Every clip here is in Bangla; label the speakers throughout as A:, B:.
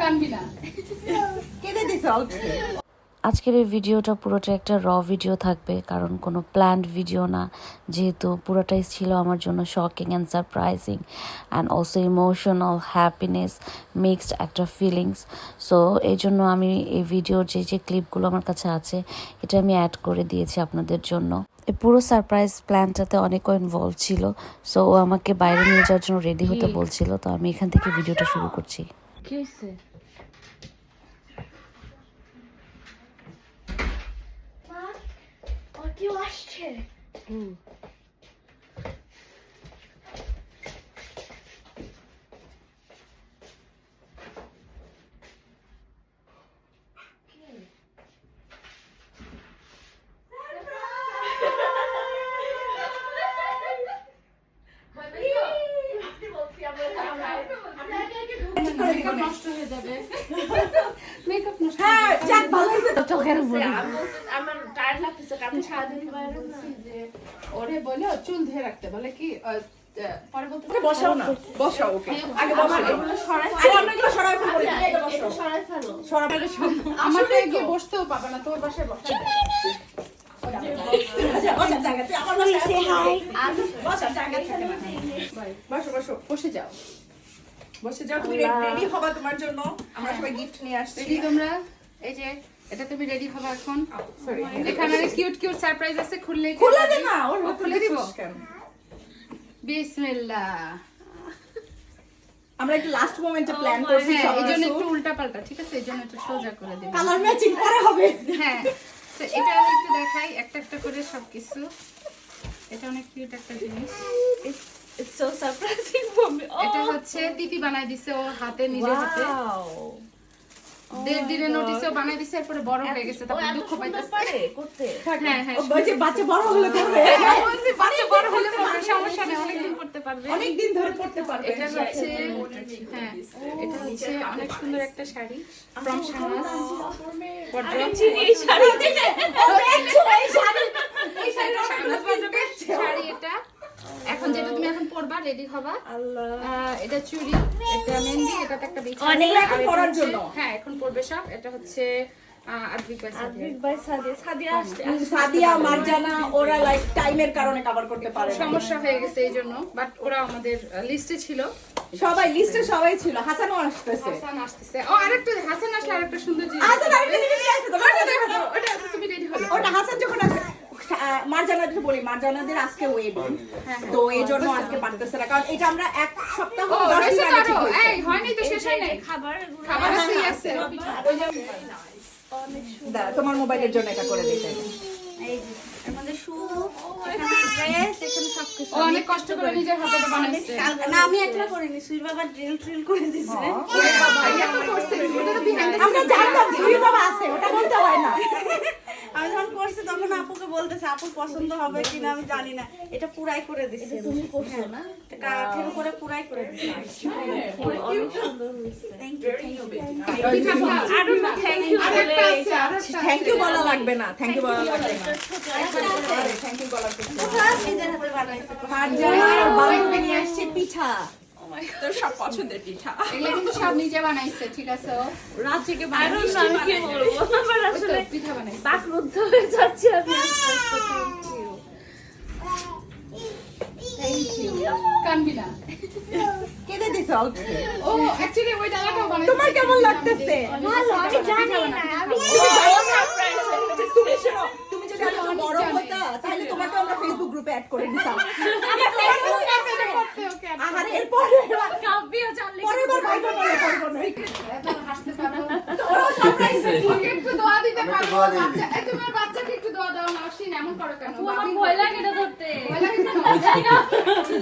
A: কানবি না
B: কেঁদে দিছে
C: আজকের এই ভিডিওটা পুরোটা একটা র ভিডিও থাকবে কারণ কোনো প্ল্যান্ড ভিডিও না। যেহেতু পুরোটাই ছিল আমার জন্য shocking and surprising and also emotional happiness mixed একটা ফিলিংস সো এই জন্য আমি এই ভিডিওর যে যে ক্লিপগুলো আমার কাছে আছে এটা আমি অ্যাড করে দিয়েছি আপনাদের জন্য। এই পুরো সারপ্রাইজ প্ল্যানটাতে অনেকও ইনভলভ ছিল সো ও আমাকে বাইরে নিয়ে যাওয়ার জন্য রেডি হতে বলছিল তো আমি এখান থেকে ভিডিওটা শুরু করছি।
A: কি হয়েছে
D: ও কেউ আসছে
A: মেকআপ নষ্ট হয়ে যাবে মেকআপ নষ্ট
B: হ্যাঁ যাক ভালো হয়েছে তো।
C: চোখের উপরে
D: আমার টায়ার্ড লাগতেছে
A: যে ওরে বলে চুল ধরে রাখতে বলে কি আহ, আহ, পরে বলতে
B: বসাও না। বসাও ওকে। আগে বসাও।
D: এগুলো সরাই
B: আরে আমরা এগুলো সরাই ফেলব এটা বসাও।
D: একটু সরাই ফেলো।
B: সরাই
A: আমাকে গিয়ে বসতেও পাবে না তোর বাসায় বসা যাও।
B: বসে যাও তুমি রেডি হবা তোমার জন্য। আমরা সবাই গিফট নিয়ে আসছি।
A: রেডি তোমরা? এই যে এটা তুমি রেডি হবে এখন? এখানে কিউট কিউট সারপ্রাইজ আছে খুললে
B: খুলে দে না ওর
A: খুলে দিব বিসমিল্লাহ।
B: আমরা একটু লাস্ট মোমেন্টে প্ল্যান করছি
A: হ্যাঁ একটু ঠিক আছে? একটু সোজা করে দেবে।
B: কালার ম্যাচিং হবে।
A: হ্যাঁ তো এটা আমি একটু দেখাই একটা একটা করে সবকিছু। এটা অনেক কিউট একটা জিনিস।
D: It's so surprising for me.
A: এটা হচ্ছে তিতি বানাই দিছে ও হাতে নিজে হাতে। দেড় দিনের নোটিসেও বানাই দিছে এরপরে বড় হয়ে গেছে
D: ও
A: দুঃখ পাইতেছে। হ্যাঁ হ্যাঁ
B: বাচ্চা বড় হলে করবে
A: হ্যাঁ, বাচ্চা বড় হলে পরে সমস্যা নেই অনেকদিন করতে পারবে।
B: অনেক ধরে পড়তে পারবে।
A: এটা হচ্ছে হ্যাঁ এটা হচ্ছে অনেক সুন্দর একটা শাড়ি ফ্রম শাহনাজ wardrobe।
D: চিনি এই শাড়ি
A: wardrobe-এর শাড়ি এটা। এখন যেটা তুমি এখন পরবা রেডি হবা? এটা চুড়ি এটা মেহেন্দি এটাতে একটা বিছা
D: অনেক
B: এখন পরার জন্য।
A: হ্যাঁ এখন পরবে সব। এটা হচ্ছে আহ, আদ্রিক বাই সাদিয়া।
D: আদ্রিক ভাই সাদিয়া। সাদিয়া আসছে।
B: সাদিয়া মারজানা ওরা লাইক টাইমের কারণে কভার করতে পারে না।
A: সমস্যা হয়ে গেছে এই জন্য বাট ওরা আমাদের লিস্টে ছিল।
B: সবাই লিস্টে সবাই ছিল। হাসানও আসতেছে।
A: হাসান আসতেছে। ও আরেকটা হাসান আসলে আরেকটা সুন্দর জিনিস ওটা
B: হাসান যখন আসবে মারজানাদের বলি মারজানাদের আজকে ওয়েডিং তো এই জন্য আজকে পারতেছে না কারণ এটা আমরা এক সপ্তাহ দশ দিন আগে ঠিক হয়েছে।
A: এই হয়নি তো শেষ হয় নাই
D: খাবার
A: খাবার আছে আছে।
B: দাঁড়া, তোমার মোবাইলের জন্য এটা করে দিতে।
D: এই যে শু
A: অনেক কষ্ট করে নিজের হাতে বানাইছে।
D: না আমি একলা করিনি বাবা ড্রিল করে
B: আমরা জানতাম সুই বাবা আছে ওটা বলতে হয় না।
D: আমি যখন করছি তখন আপুকে বলতেছে আপু পছন্দ হবে কিনা আমি জানি না। এটা পুরাই করে দিছে। তুমি করছ না? কাঠের উপরে পুরাই করে দিছে। থ্যাংক ইউ
A: পিঠা খাও।
D: আরও না থ্যাংক ইউ
A: আরেকটা আছে, আরেকটা
B: থ্যাংক ইউ বলা লাগবে না থ্যাংক ইউ বলা লাগবে না। থ্যাংক ইউ বলা কিছু না।
D: নিজের হাতে বানাইছে।
B: পিঠা।
E: তোর সব পছন্দের পিঠা।
A: এগুলো কিন্তু সব নিজে বানাইছে ঠিক আছে ও?
B: রাত থেকে
D: আরও আমি কি বলব? আমার আসলে
A: পিঠা বানাইছে।
D: হয়ে যাচ্ছে আমি। আস্তে আস্তে থ্যাংক ইউ
A: কানবি না
B: কেঁদে দিছে
A: ও অ্যাকচুয়ালি ওই ডালাটাও বানাইছে।
B: তোমার কেমন লাগতেছে?
D: ভালো আমি জানি না আমি
B: তুমি শোনো যদি বড় হতা তাহলে তোমাকে আমরা ফেসবুক গ্রুপে অ্যাড করে দিতাম। আহারে এরপরে
D: কাব্যও জানলে
B: পরের বার ভাইবা মনে করব না
A: হাসতে পারো।
B: ওরাও সারপ্রাইজ
A: দিতে পারো বাচ্চা এই তোমার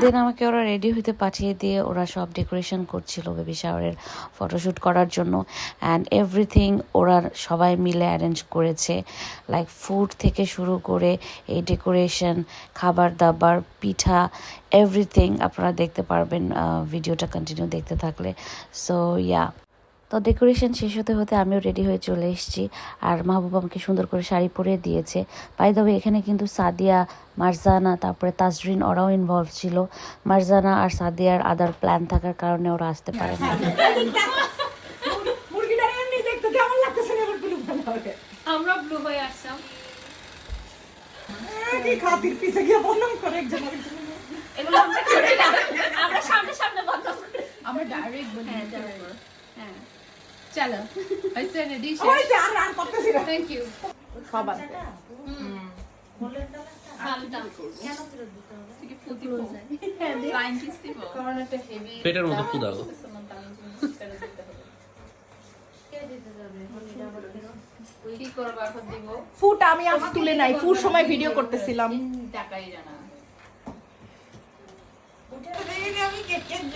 C: দেন আমাকে ওরা রেডি হতে পাঠিয়ে দিয়ে ওরা সব ডেকোরেশন করছিল বেবি শাওয়ারের ফটোশ্যুট করার জন্য। অ্যান্ড এভরিথিং ওরা সবাই মিলে অ্যারেঞ্জ করেছে। লাইক ফুড থেকে শুরু করে এই ডেকোরেশন খাবার দাবার পিঠা এভরিথিং আপনারা দেখতে পারবেন ভিডিওটা কন্টিনিউ দেখতে থাকলে। সো ইয়া তো ডেকোরেশন শেষ হতে হতে আমিও রেডি হয়ে চলে এসেছি। আর মাহবুব আমাকে সুন্দর করে শাড়ি পরিয়ে দিয়েছে। পাই দ্য এখানে কিন্তু সাদিয়া মারজানা তারপরে তাজরিন ওরাও ইনভলভ ছিল। মারজানা আর সাদিয়ার আদার প্ল্যান থাকার কারণে ওরা আসতে পারে না।
F: আমরা
A: ডাইরেক্ট চলো হয়েছে রেডি
B: আর আর করতেছি না
A: থ্যাংক ইউ
B: সবার।
G: পেটের মধ্যে
A: দিব?
B: ফুট আমি আজ তুলে নাই ফুট সময় ভিডিও করতেছিলাম।
A: টাকাই জানা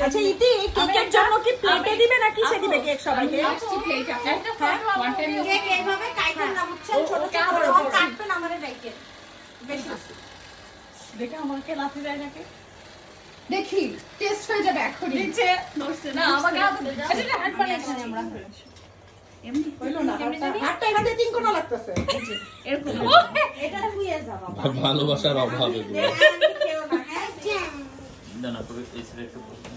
B: আচ্ছা ইতি কেকের জন্য কি প্লেটে দিবে না কিসে দিবে কেক সবাইকে?
A: আসছি প্লেট একটা ফটো ওয়ান
D: কেক এইভাবে কাইটেন না বুঝছেন ছোট ছোট করে কাটবেন আমারে ডাইকে বেশি।
B: দেখে আমাকে লাথি দেয় নাকি?
A: দেখি টেস্ট হয়ে যাবে এখনই।
B: নিচে
F: না আমাকে
A: হাত বানিয়েছি আমরা
B: হইল না হাতটা এখান
D: না
H: না এই ছেলে একটু বলবেন।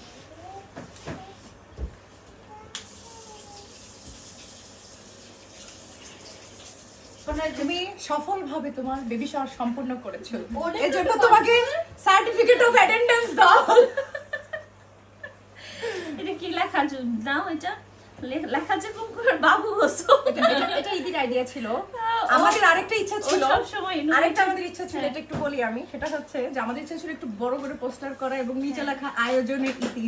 B: তুমি সফলভাবে তোমার বেবি শাওয়ার সম্পূর্ণ করেছ এজন্য তোমাকে সার্টিফিকেট অফ অ্যাটেন্ডেন্স দাও
F: এটা কি লেখা আছে? দাও এটা লেখা আছে কুমকুমের বাবু হোসো
B: এটা ইদির আইডিয়া ছিল। আমাদের আরেকটা ইচ্ছা ছিল।
F: সময়
B: আরেকটা আমাদের ইচ্ছা ছিল এটা একটু বলি আমি। সেটা হচ্ছে যে আমাদের ইচ্ছা ছিল একটু বড় করে পোস্টার করা এবং নিচে লেখা আয়োজনের ইতি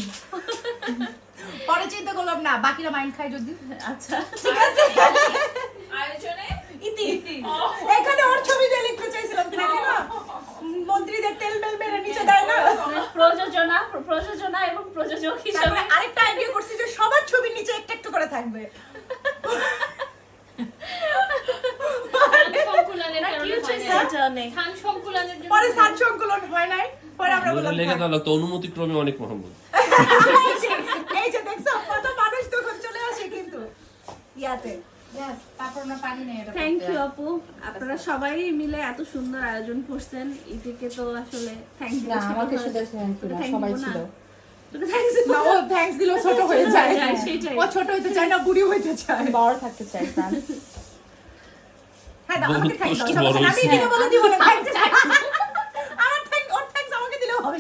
B: পরে চিন্তা করলাম না বাকিরা মাইন্ড খায় যদি।
F: আচ্ছা।
B: ইতি এখানে ওর ছবি দিয়ে লিখতে চাইছিলাম থাকে না? মন্ত্রীদের তেল মেল মেরে নিচে দেয় না?
F: প্রযোজনা প্রযোজনা এবং প্রযোজক হিসেবে
B: আরেকটা আইডিয়া করছি যে সবার ছবির নিচে থাকবে।
F: না, কি হচ্ছে এটা অনেক।
B: পরে সাত সংকলন হয় নাই পরে আমরা বললাম
G: লেগে
B: থাক।
G: তো অনুমতি ক্রমে অনেক মোহাম্মদ
B: এই যে দেখছ কত মানুষ তখন চলে আসে কিন্তু। ইয়াতে।
A: Yes, তারপর আমরা পানি নেই এটা
F: থ্যাংক ইউ আপু। আপনারা সবাই মিলে এত সুন্দর আয়োজন করছেন এদিকে তো আসলে থ্যাংক ইউ
A: আমাকে শুধু thank you সবাই ছিল।
F: থ্যাংকস
B: না ও থ্যাঙ্কস দিলেও ছোট হয়ে যায়।
F: যায়,
B: ও ছোট হইতে চায় না বুড়ি হইতে চায়।
A: বড় থাকতে চাই ফ্রান্স
B: হ্যাঁ দাও, আমাকে thanks দাও,
G: কষ্ট
B: সমস্যা
G: বড়
B: নাই। আমি
G: হইছে।
B: এদিকে বলে দিব না, আমার thanks, ওর thanks আমাকে দিলেও হবে,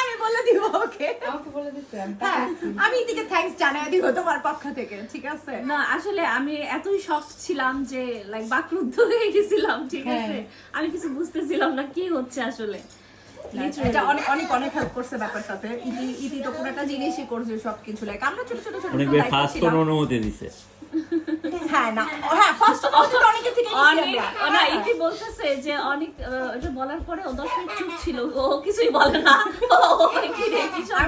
B: আমি বলে দিব ওকে।
A: আমাকে বলে দিতে
B: হ্যাঁ, আমি এদিকে থ্যাঙ্কস জানাই দিব তোমার পক্ষ থেকে ঠিক আছে?
F: না আসলে আমি এতই শখ ছিলাম যে লাইক বাকরুদ্ধ হয়ে গেছিলাম ঠিক আছে? আমি কিছু বুঝতেছিলাম না কি হচ্ছে আসলে?
B: এটা অনেক অনেক অনেক হেল্প করছে ব্যাপারটাতে। ইতি ইতি তো কোনো একটা জিনিসই করছে সবকিছু। লাইক আমরা ছোট ছোট ছোট
H: অনেক। কোন অনুমতি দিছে।
B: হ্যাঁ না। হ্যাঁ ফার্স্ট অফ অল থেকে নিয়েছি
F: অনেক
B: আমরা।
F: ও না ইতি বলতেছে যে অনেক এটা বলার পরে ও মিনিট চুপ ছিল। ও কিছুই বলে না।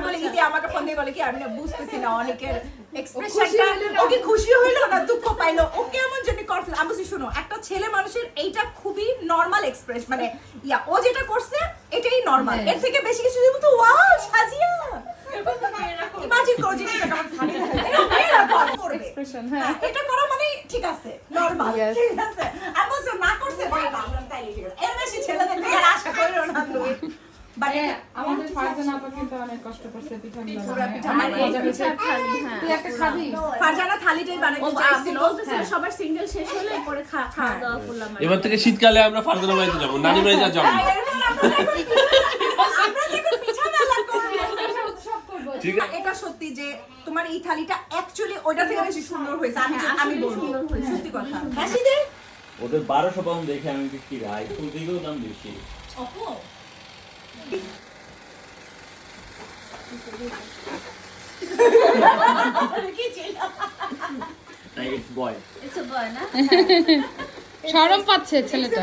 B: বলি
F: সমস্যা?
B: ইতি আমাকে ফোন দিয়ে বলে কি আমি না বুঝতেছি না অনেকের এক্সপ্রেশনটা ও কি খুশি হইল না দুঃখ পাইলো। ও কেমন জানি করছে আমি বলছি শুনো একটা ছেলে মানুষের এইটা খুবই নর্মাল এক্সপ্রেস মানে ইয়া ও যেটা করছে এটাই নর্মাল এর থেকে বেশি কিছু দিব তো ওয়াও সাজিয়া! ইমাজিন করো জিনিসটা কেমন ফানি এক্সপ্রেশন হ্যাঁ এটা করা মানে ঠিক আছে নরমাল ঠিক আছে। আমি বলছি না করছে? ভাই ভাবলাম ঠিক আছে এর বেশি ছেলেদের থেকে আর আশা করিও না তুমি।
A: হ্যাঁ, আমাদের ফারজানা আপা কিন্তু অনেক কষ্ট করছে।
B: পিঠা
F: হ্যাঁ।
A: তুই
B: ফারজানা থালিটাই
F: সবার সিঙ্গেল শেষ হলে পরে খাওয়া দাওয়া করলাম
G: এবার থেকে শীতকালে আমরা ফারজানা বাড়িতে যাব নানি বাড়িতে যাব না।
B: আমরা দেখুন পিঠা মেলা করব।
A: সব করব
G: ঠিক আছে?
B: এটা সত্যি যে তোমার এই থালিটা অ্যাকচুয়ালি ওইটা থেকে বেশি সুন্দর হয়েছে আমি আমি বলব। সত্যি কথা। হাসিদে
H: ওদের বারোশো পাউন্ড দেখে আমি কি রাই ফুল দিকেও দাম বেশি?
A: শরম পাচ্ছে ছেলেটা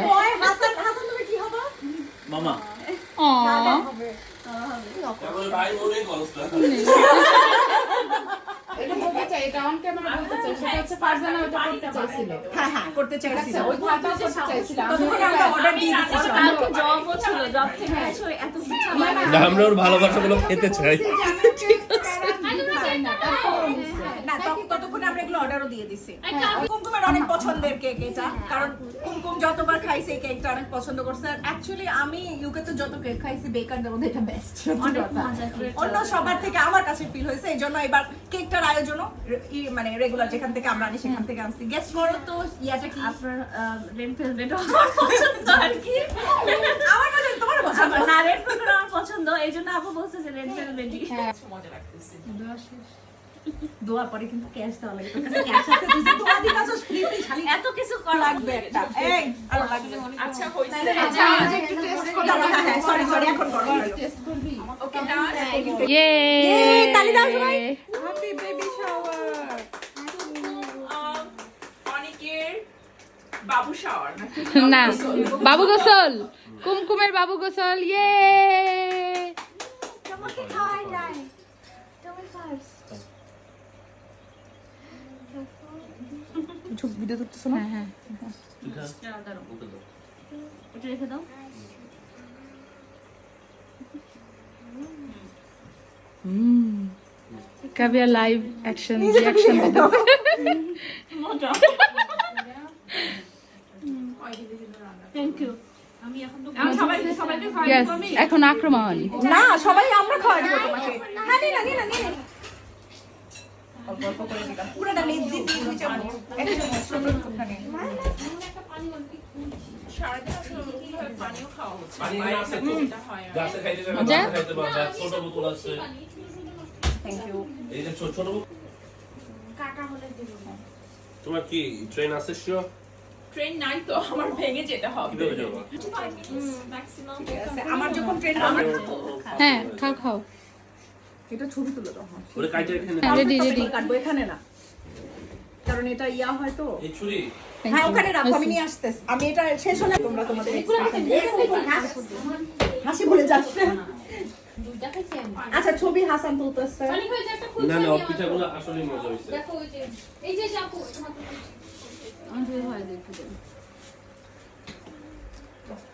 H: মামা।
A: এটা বলতে চাই এটা অন ক্যামেরা বলতে চাই সেটা হচ্ছে ফারজানা ওটা করতে চাইছিল
B: হ্যাঁ হ্যাঁ করতে চাইছি
A: আচ্ছা ওই ভাতটা করতে চাইছিল
B: আমরা অর্ডার দিয়ে দিচ্ছি
F: কালকে জবও ছিল জব থেকে এসে এত পিঠা
G: না, আমরা ওর ভালোবাসাগুলো খেতে চাই।
A: না তারপর
B: না ততক্ষণে আমরা এগুলো অর্ডারও দিয়ে দিছি। কুমকুমের অনেক পছন্দের কেক এটা। কারণ কুমকুম যতবার খাইছে এই কেকটা অনেক পছন্দ করছে। আর অ্যাকচুয়ালি আমি ইউকেতে যত কেক খাইছি বেকারদের মধ্যে এটা বেস্ট
F: করে
B: অন্য সবার থেকে আমার কাছে ফিল হয়েছে এই জন্য এবার কেকটার আয়োজনও মানে রেগুলার যেখান থেকে আমরা আনি সেখান থেকে আনছি। গেস্ট বড় তো ইয়াটা কি?
F: আপনার ভেলভেট আমার পছন্দ আর কি।
B: আমার মনে তোমার পছন্দ।
F: না রেড ভেলভেট আমার পছন্দ। এই জন্য আপু বলছে যে রেড ভেলভেটই
E: মজা লাগতেছে।
B: দোয়া পরে কিন্তু ক্যাশ দেওয়া লাগে। তোর কাছে ক্যাশ আছে তুই দোয়া দিতে ফ্রিতে খালি
F: এত কিছু করা
B: লাগবে একটা। এই আর লাগবে
E: আচ্ছা হইছে
A: আচ্ছা আমাকে একটু টেস্ট করবি।
B: সরি সরি এখন করো।
A: টেস্ট করবি?
E: ওকে
A: ইয়ে
B: তালি দাও সবাই।
E: হ্যাপি বেবি শাওয়ার অনেকের বাবু শাওয়ার
A: না বাবু গোসল। কুমকুমের বাবু গোসল। ইয়ে
B: ভিডিও করতেছ না?
A: হ্যাঁ
F: রেখে দাও।
A: কাবিয়া live action reaction
F: thank you এখন তো
E: সবাইকে সবাইকে
A: ইয়েস এখন আক্রমণ।
B: না সবাই আমরা খাওয়াই দেবো তোমাকে হ্যাঁ নিন না নিন না নিন অল্প অল্প করে দিলাম। পুরোটা দুই চামচ
G: তোমার কি ট্রেন আছে শিওর
E: ট্রেন নাই তো আমার ভেঙে যেতে হবে।
B: আমার যখন ট্রেন আমার
A: হ্যাঁ খাও খাও।
B: এটা ছবি তুলে দাও হ্যাঁ।
G: ওরে কাইটে এখানে
A: রেডি রেডি
B: কাটবো এখানে না। কারণ এটা ইয়া হয় তো।
G: এই ছুরি?
B: হ্যাঁ ওখানে রাখো আমি নিয়ে আসতেছি। আমি এটা শেষ হলে তোমরা তোমাদের হাসি ভুলে যাচ্ছে। আচ্ছা ছবি হাসান তুলতেছে।
G: না না পিঠাগুলো আসলে মজা হইছে।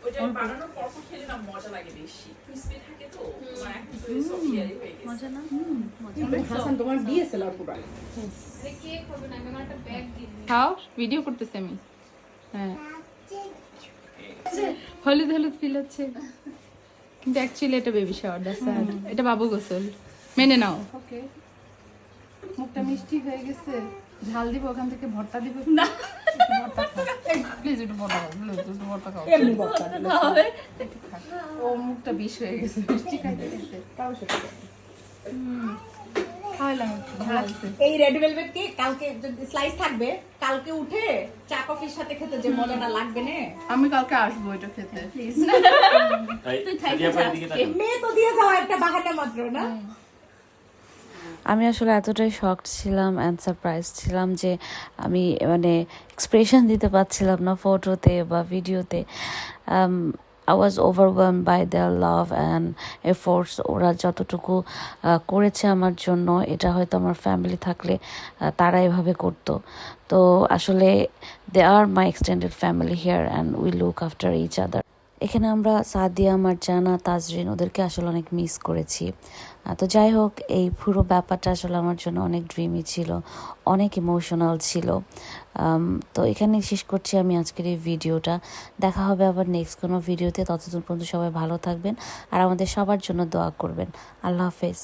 E: ওইটা বানানোর পর পর খেলে না মজা লাগে বেশি। ক্রিসপি থাকে তো আমার এখন তো সব ইয়ারি হয়ে গেছে।
F: মজা না?
B: হাসান তোমার ডিএসএলআর পুরো
A: খাও ভিডিও করতেছি আমি। হ্যাঁ। হলুদ হলুদ ফিল হচ্ছে। কিন্তু অ্যাকচুয়ালি এটা বেবি শাওয়ার দ্যাটস এটা বাবু গোসল। মেনে নাও। ওকে মুখটা মিষ্টি হয়ে গেছে। ঝাল দিব ওখান থেকে ভর্তা দিব। না। প্লিজ একটু ভর্তা খাও প্লিজ একটু ভর্তা খাও
B: এমনি বক্তা
F: হবে।
A: ও মুখটা বিষ হয়ে গেছে। মিষ্টি খাইতে খাইতে তাও সেটা হুম। খাওয়াইলাম একটু, ভালো লাগছে
B: এই রেড ভেলভেট কেক কালকে যদি স্লাইস থাকবে কালকে উঠে চা কফির সাথে খেতে যে মজাটা লাগবে না।
A: আমি কালকে আসব এটা খেতে। প্লিজ
F: তুই খাইতে।
B: মেয়ে তো দিয়ে যাওয়া একটা বাহানা মাত্র না?
C: আমি আসলে এতটাই শকড ছিলাম অ্যান্ড সারপ্রাইজ ছিলাম যে আমি মানে এক্সপ্রেশন দিতে পারছিলাম না ফটোতে বা ভিডিওতে I was overwhelm by their love and efforts ওরা যতটুকু করেছে আমার জন্য, এটা হয়তো আমার ফ্যামিলি থাকলে তারা এভাবে করতো। তো আসলে they are my extended family here and we look after each other এখানে আমরা সাদিয়া, মার্জানা, তাজরিন ওদেরকে আসলে অনেক মিস করেছি। তো যাই হোক, এই পুরো ব্যাপারটা আসলে আমার জন্য অনেক ড্রিমি ছিল, অনেক ইমোশনাল ছিল। তো এখানে শেষ করছি আমি আজকের এই ভিডিওটা। দেখা হবে আবার নেক্সট কোনো ভিডিওতে ততদিন পর্যন্ত সবাই ভালো থাকবেন আর আমাদের সবার জন্য দোয়া করবেন। আল্লাহ হাফেজ।